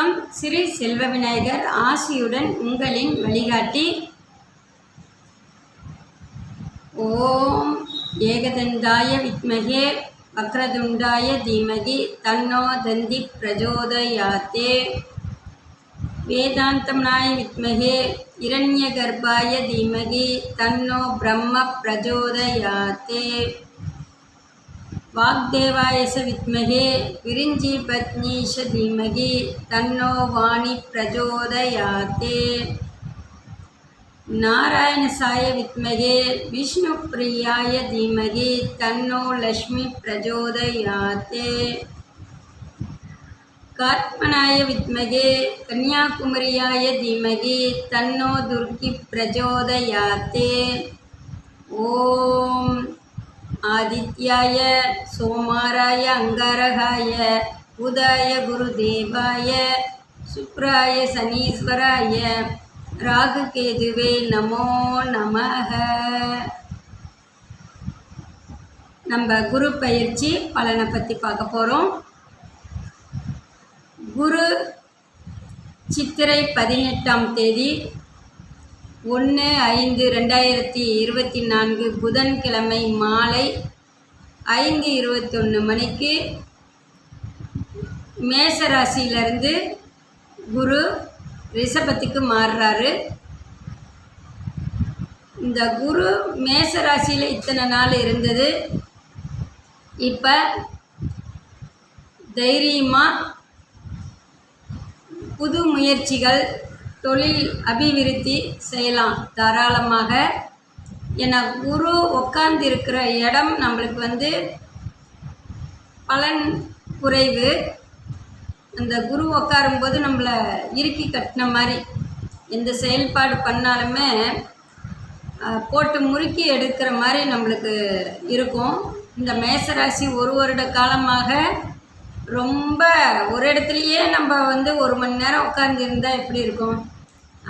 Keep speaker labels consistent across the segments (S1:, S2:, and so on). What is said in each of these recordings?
S1: வணக்கம். ஸ்ரீ செல்வ விநாயகர் ஆசியுடன் உங்களின் வழிகாட்டி. ஓம் ஏகதந்தாய வித்மகே வக்ரதுண்டாய தீமகி தன்னோ தந்தி பிரஜோதயாத்தே. வேதாந்தம்னாய வித்மகே இரண்யகர்ப்பாய தீமகி தன்னோ பிரம்ம பிரஜோதயாத்தே. வாக்தேவாய ச வித்மகே விரிஞ்சி பத்னீஷ தீமகி தன்னோ வாணி பிரஜோதயாத்தே நாராயணசாய வித்மகே விஷ்ணு பிரியாய தீமகி தன்னோ லக்ஷ்மி பிரஜோதயாத்தே காத்மனாய வித்மகே கன்யாகுமரியாய தீமகி தன்னோ துர்கி பிரஜோதயாத்தே ஓம் ஆதித்யாய சோமாராய அங்காரகாய உதாய குருதேவாய சுப்ராய சனீஸ்வராய ராகு கேதுவே நமோ நமக. நம்ம குரு பயிற்சி பலனை பற்றி பார்க்க போகிறோம் குரு சித்திரை பதினெட்டாம் தேதி ஒன்று ஐந்து ரெண்டாயிரத்தி இருபத்தி நான்கு புதன்கிழமை மாலை ஐந்து இருபத்தொன்று மணிக்கு மேசராசியிலிருந்து குரு ரிஷபத்துக்கு மாறுறாரு. இந்த குரு மேச ராசியில் இத்தனை நாள் இருந்தது. இப்போ தைரியமாக புது முயற்சிகள் தொழில் அபிவிருத்தி செய்யலாம். தாராளமாக. ஏன்னா குரு உட்கார்ந்து இருக்கிற இடம் நம்மளுக்கு வந்து பலன் குறைவு. அந்த குரு உட்காரும்போது நம்மளை இறுக்கி கட்டின மாதிரி. எந்த செயல்பாடு பண்ணாலுமே போட்டு முறுக்கி எடுக்கிற மாதிரி நம்மளுக்கு இருக்கும். இந்த மேசராசி ஒரு வருட காலமாக ரொம்ப ஒரு இடத்துலையே நம்ம வந்து ஒரு மணி நேரம் உட்காந்துருந்தால் எப்படி இருக்கும்?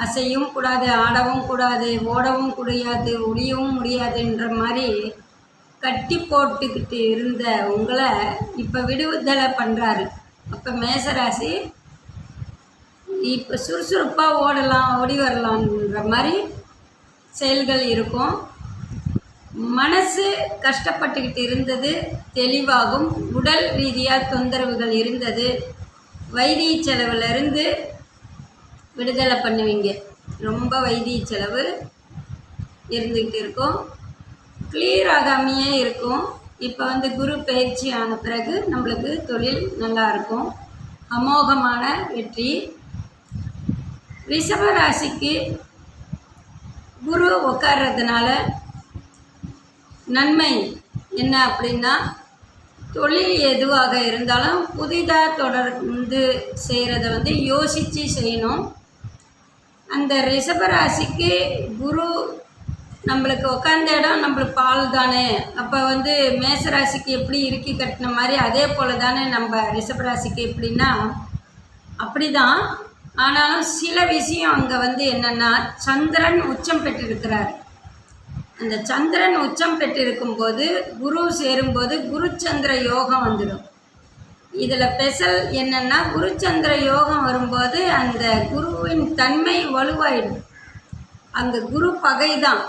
S1: அசையும் கூடாது ஆடவும் கூடாது ஓடவும் முடியாது ஒளியவும் முடியாதுன்ற மாதிரி கட்டி போட்டுக்கிட்டு இருந்த உங்களை இப்போ விடுதலை பண்ணுறாரு அப்போ மேசராசி இப்போ சுறுசுறுப்பாக ஓடலாம் ஓடி வரலாம்ன்ற மாதிரி செயல்கள் இருக்கும். மனசு கஷ்டப்பட்டுக்கிட்டு இருந்தது தெளிவாகும். உடல் ரீதியாக தொந்தரவுகள் இருந்தது. வைத்திய செலவுலேருந்து விடுதலை பண்ணுவீங்க. ரொம்ப வைத்திய செலவு இருந்துக்கிட்டு இருக்கும். கிளியர் ஆகாமையே இருக்கும். இப்போ வந்து குரு பயிற்சி ஆன பிறகு நம்மளுக்கு தொழில் நல்லா இருக்கும். அமோகமான வெற்றி. ரிஷப ராசிக்கு குரு உட்கார்றதுனால நன்மை என்ன அப்படின்னா தொழில் எதுவாக இருந்தாலும் புதிதாக தொடர்ந்து செய்கிறத வந்து யோசித்து செய்யணும். அந்த ரிஷபராசிக்கு குரு நம்மளுக்கு உட்காந்த இடம் நம்மளுக்கு பால் தானே. அப்போ வந்து மேசராசிக்கு எப்படி இறுக்கி கட்டின மாதிரி அதே போல் தானே நம்ம ரிஷபராசிக்கு எப்படின்னா அப்படி தான் ஆனாலும் சில விஷயம் அங்கே வந்து என்னென்னா சந்திரன் உச்சம் பெற்றிருக்கிறார். அந்த சந்திரன் உச்சம் பெற்றிருக்கும்போது குரு சேரும்போது குருச்சந்திர யோகம் வந்துடும். இதில் ஸ்பெஷல் என்னென்னா குருச்சந்திர யோகம் வரும்போது அந்த குருவின் தன்மை வலுவாயிடும். அந்த குரு பகை தான்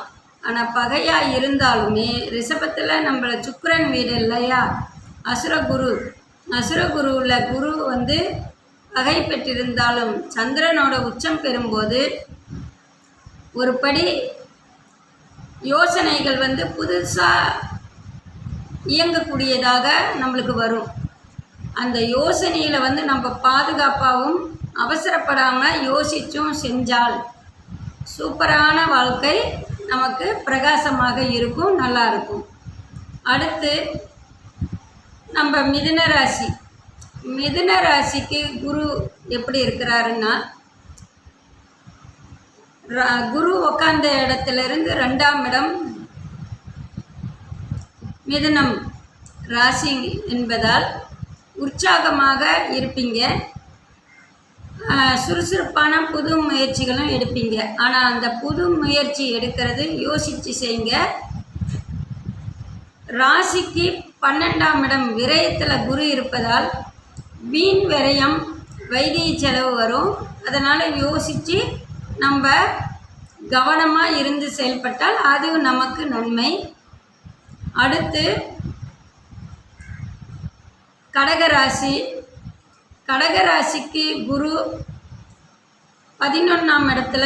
S1: ஆனால் பகையாக இருந்தாலுமே ரிஷபத்தில் நம்மள சுக்கரன் வீடு இல்லையா? அசுரகுரு அசுரகுருவில் குரு வந்து பகை பெற்றிருந்தாலும் சந்திரனோட உச்சம் பெறும்போது ஒரு படி யோசனைகள் வந்து புதுசாக இயங்கக்கூடியதாக நம்மளுக்கு வரும். அந்த யோசனையில் வந்து நம்ம பாதுகாப்பாகவும் அவசரப்படாமல் யோசித்தும் செஞ்சால் சூப்பரான வாழ்க்கை நமக்கு பிரகாசமாக இருக்கும் நல்லா இருக்கும். அடுத்து நம்ம மிதுன ராசி. மிதுன ராசிக்கு குரு எப்படி இருக்கிறாருன்னா ரா- குரு உக்காந்த இடத்துல இருந்து ரெண்டாம் இடம் மிதுனம் ராசி என்பதால் உற்சாகமாக இருப்பீங்க. சுறுசுறுப்பான புது முயற்சிகளும் எடுப்பீங்க. ஆனால் அந்த புது முயற்சி எடுக்கிறது யோசித்து செய்யுங்க. ராசிக்கு பன்னெண்டாம் இடம் விரயத்தில் குரு இருப்பதால் வீண் விரயம் வைத்திய செலவு வரும். அதனால் யோசித்து நம்ம கவனமாக இருந்து செயல்பட்டால் அது நமக்கு நன்மை. அடுத்து கடகராசி. கடகராசிக்கு குரு பதினொன்றாம் இடத்துல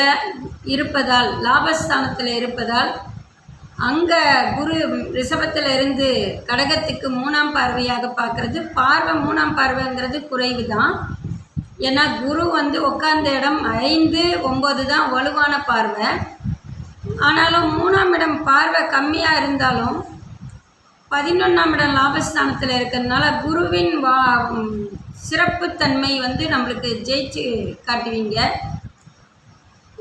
S1: இருப்பதால் லாபஸ்தானத்தில் இருப்பதால் அங்கே குரு ரிஷபத்தில் இருந்து கடகத்துக்கு மூணாம் பார்வையாக பார்க்குறது. பார்வை மூணாம் பார்வைங்கிறது குறைவு தான் ஏன்னா குரு வந்து உட்கார்ந்த இடம் ஐந்து ஒம்பது தான் வலுவான பார்வை. ஆனாலும் மூணாம் இடம் பார்வை கம்மியாக இருந்தாலும் பதினொன்றாம் இடம் லாபஸ்தானத்தில் இருக்கிறதுனால குருவின் வா சிறப்புத்தன்மை வந்து நம்மளுக்கு ஜெயிச்சு காட்டுவீங்க.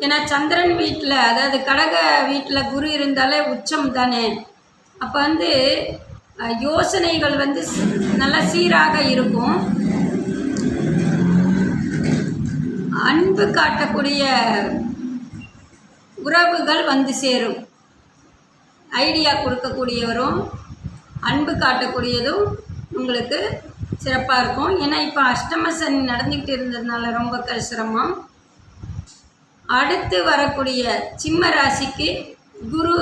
S1: ஏன்னா சந்திரன் வீட்டில் அதாவது கடக வீட்டில் குரு இருந்தாலே உச்சம் தானே. அப்போ வந்து யோசனைகள் வந்து நல்லா சீராக இருக்கும். அன்பு காட்டக்கூடிய உறவுகள் வந்து சேரும். ஐடியா கொடுக்கக்கூடியவரும் அன்பு காட்டக்கூடியதும் உங்களுக்கு சிறப்பாக இருக்கும். ஏன்னா இப்போ அஷ்டம சனி நடந்துக்கிட்டு இருந்ததுனால ரொம்ப சிரமம் அடுத்து வரக்கூடிய சிம்ம ராசிக்கு குரு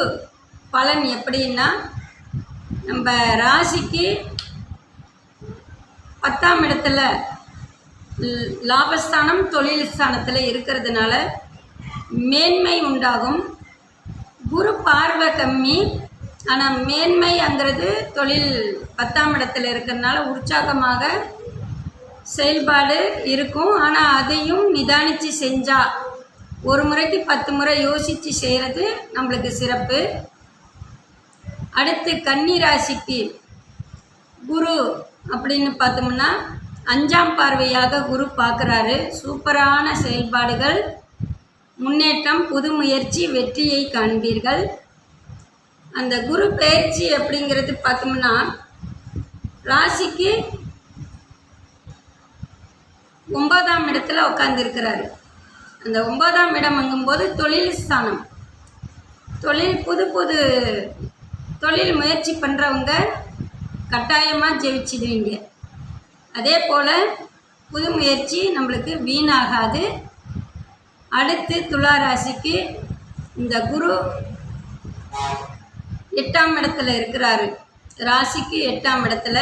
S1: பலன் எப்படின்னா நம்ம ராசிக்கு பத்தாம் இடத்துல லாபஸ்தானம் தொழில் ஸ்தானத்தில் இருக்கிறதுனால மேன்மை உண்டாகும். குரு பார்வை கம்மி ஆனால் மேன்மைங்கிறது தொழில் பத்தாம் இடத்துல இருக்கிறதுனால உற்சாகமாக செயல்பாடு இருக்கும். ஆனால் அதையும் நிதானித்து செஞ்சால் ஒரு முறைக்கு பத்து முறை யோசித்து செய்கிறது நம்மளுக்கு சிறப்பு. அடுத்து கன்னி ராசிக்கு குரு அப்படின்னு பார்த்தோம்னா அஞ்சாம் பார்வையாக குரு பார்க்குறாரு. சூப்பரான செயல்பாடுகள் முன்னேற்றம் புது முயற்சி வெற்றியை காண்பீர்கள். அந்த குரு பயிற்சி அப்படிங்கிறது பார்த்தோம்னா ராசிக்கு ஒன்பதாம் இடத்துல உட்காந்துருக்கிறாரு அந்த ஒன்பதாம் இடம்ங்கும்போது தொழில் ஸ்தானம். தொழில் புது புது தொழில் முயற்சி பண்ணுறவங்க கட்டாயமாக ஜெயிச்சிடுவீங்க. அதே போல் புது முயற்சி நம்மளுக்கு வீணாகாது. அடுத்து துலா ராசிக்கு இந்த குரு எட்டாம் இடத்துல இருக்கிறாரு. ராசிக்கு எட்டாம் இடத்துல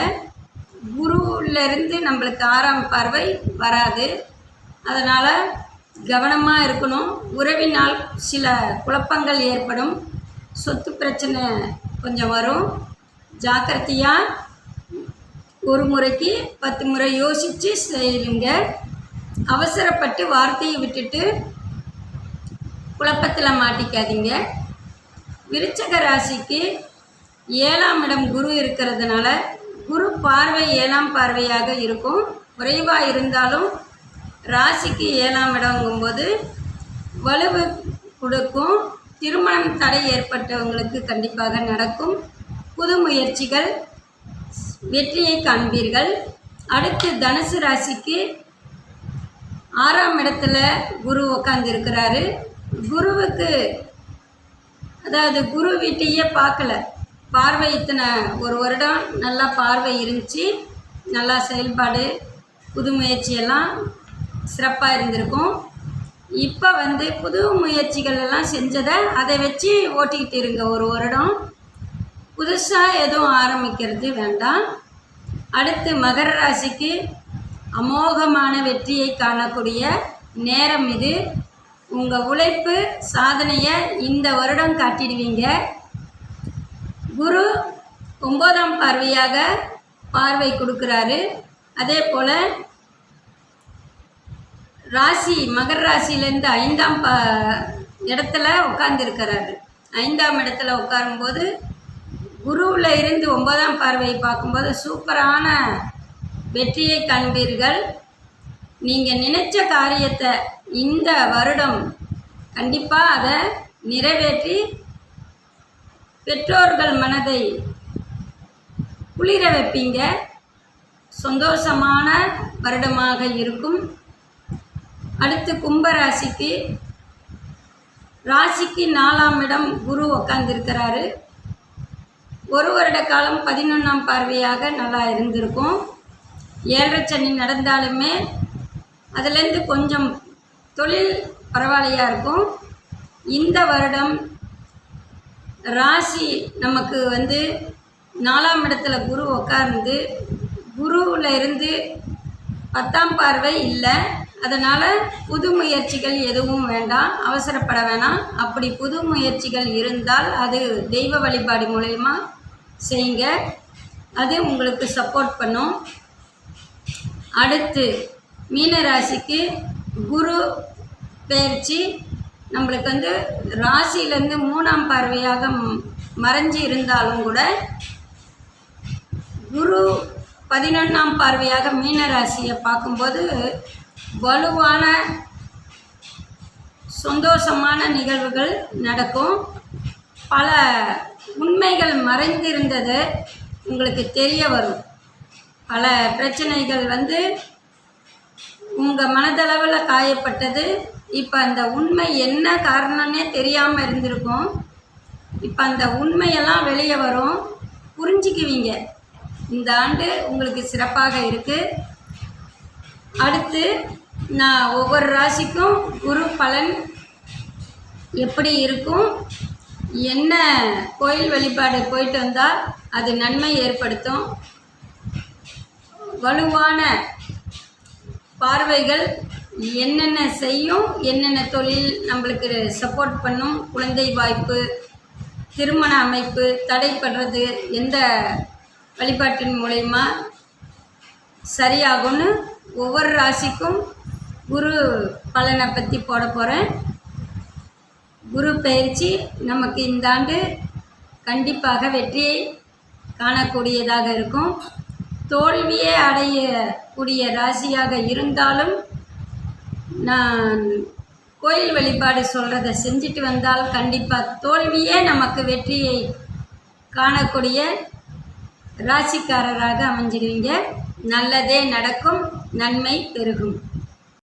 S1: குருவிலேருந்து நம்மளுக்கு ஆறாம் பார்வை வராது. அதனால் கவனமாக இருக்கணும். உறவினால் சில குழப்பங்கள் ஏற்படும். சொத்து பிரச்சனை கொஞ்சம் வரும். ஜாக்கிரதையாக ஒரு முறைக்கு பத்து முறை யோசித்து செய்யுங்க. அவசரப்பட்டு வார்த்தையை விட்டுட்டு குழப்பத்தில் மாட்டிக்காதீங்க. விருச்சக ராசிக்கு ஏழாம் இடம் குரு இருக்கிறதுனால குரு பார்வை ஏழாம் பார்வையாக இருக்கும். குறைவாக இருந்தாலும் ராசிக்கு ஏழாம் இடங்கும்போது வலுவு கொடுக்கும். திருமணம் தடை ஏற்பட்டவங்களுக்கு கண்டிப்பாக நடக்கும். புது முயற்சிகள் வெற்றியை காண்பீர்கள். அடுத்து தனுசு ராசிக்கு ஆறாம் இடத்துல குரு உட்காந்துருக்கிறாரு குருவுக்கு அதாவது குரு வீட்டையே பார்க்கல. பார்வை இத்தனை ஒரு வருடம் நல்லா பார்வை இருந்துச்சு. நல்லா செயல்பாடு புது முயற்சியெல்லாம் சிறப்பாக இருந்திருக்கும். இப்போ வந்து புது முயற்சிகள் எல்லாம் செஞ்சதை அதை வச்சு ஓட்டிக்கிட்டு இருங்க ஒரு வருடம். புதுசாக எதுவும் ஆரம்பிக்கிறது வேண்டாம். அடுத்து மகர ராசிக்கு அமோகமான வெற்றியை காணக்கூடிய நேரம் இது. உங்கள் உழைப்பு சாதனையை இந்த வருடம் காட்டிடுவீங்க. குரு ஒம்போதாம் பார்வையாக பார்வை கொடுக்குறாரு. அதே போல் ராசி மகர ராசியிலேருந்து ஐந்தாம் ப இடத்துல உட்காந்துருக்கிறாரு ஐந்தாம் இடத்துல உட்காரும்போது குருவில் இருந்து ஒன்பதாம் பார்வையை பார்க்கும்போது சூப்பரான வெற்றியை காண்பீர்கள். நீங்கள் நினைச்ச காரியத்தை இந்த வருடம் கண்டிப்பாக அதை நிறைவேற்றி பெற்றோர்கள் மனதை குளிர வைப்பீங்க. சந்தோஷமான வருடமாக இருக்கும். அடுத்து கும்பராசிக்கு ராசிக்கு நாலாம் இடம் குரு உக்காந்துருக்கிறாரு. ஒரு வருட காலம் பதினொன்றாம் பார்வையாக நல்லா இருந்திருக்கும். ஏழரை சனி நடந்தாலுமே அதுலேருந்து கொஞ்சம் தொழில் பரவாயில்லையா இருக்கும்? இந்த வருடம் ராசி நமக்கு வந்து நாலாம் இடத்துல குரு உட்கார்ந்து குருவில் இருந்து பத்தாம் பார்வை இல்லை. அதனால் புது முயற்சிகள் எதுவும் வேண்டாம் அவசரப்பட வேணாம். அப்படி புது முயற்சிகள் இருந்தால் அது தெய்வ வழிபாடு மூலயமா செய்யுங்க. அது உங்களுக்கு சப்போர்ட் பண்ணும். அடுத்து மீன ராசிக்கு குரு பயிற்சி நம்மளுக்கு வந்து ராசியிலேருந்து மூணாம் பார்வையாக மறைஞ்சு இருந்தாலும் கூட குரு பதினொன்றாம் பார்வையாக மீன ராசியை பார்க்கும்போது வலுவான சந்தோஷமான நிகழ்வுகள் நடக்கும். பல உண்மைகள் மறைந்திருந்தது உங்களுக்கு தெரிய வரும். பல பிரச்சனைகள் வந்து உங்கள் மனதளவில் காயப்பட்டது. இப்போ அந்த உண்மை என்ன காரணம்னே தெரியாமல் இருந்திருக்கும். இப்போ அந்த உண்மையெல்லாம் வெளியே வரும். புரிஞ்சுக்குவீங்க. இந்த ஆண்டு உங்களுக்கு சிறப்பாக இருக்குது அடுத்து நான் ஒவ்வொரு ராசிக்கும் குரு பலன் எப்படி இருக்கும்? என்ன கோயில் வழிபாடு போயிட்டு வந்தால் அது நன்மை ஏற்படுத்தும்? வலுவான பார்வைகள் என்னென்ன செய்யும் என்னென்ன தொழில் நம்மளுக்கு சப்போர்ட் பண்ணும் குழந்தை வாய்ப்பு திருமண அமைப்பு தடைப்படுறது எந்த வழிபாட்டின் மூலயமா சரியாகும்னு ஒவ்வொரு ராசிக்கும் குரு பலனை பற்றி போட போகிறேன் குரு பயிற்சி நமக்கு இந்த ஆண்டு கண்டிப்பாக வெற்றியை காணக்கூடியதாக இருக்கும். தோல்வியே அடையக்கூடிய ராசியாக இருந்தாலும் நான் கோயில் வழிபாடு சொல்கிறத செஞ்சுட்டு வந்தால் கண்டிப்பாக தோல்வியே நமக்கு வெற்றியை காணக்கூடிய ராசிக்காரராக அமைஞ்சிடுவீங்க. நல்லதே நடக்கும் நன்மை பெருகும்.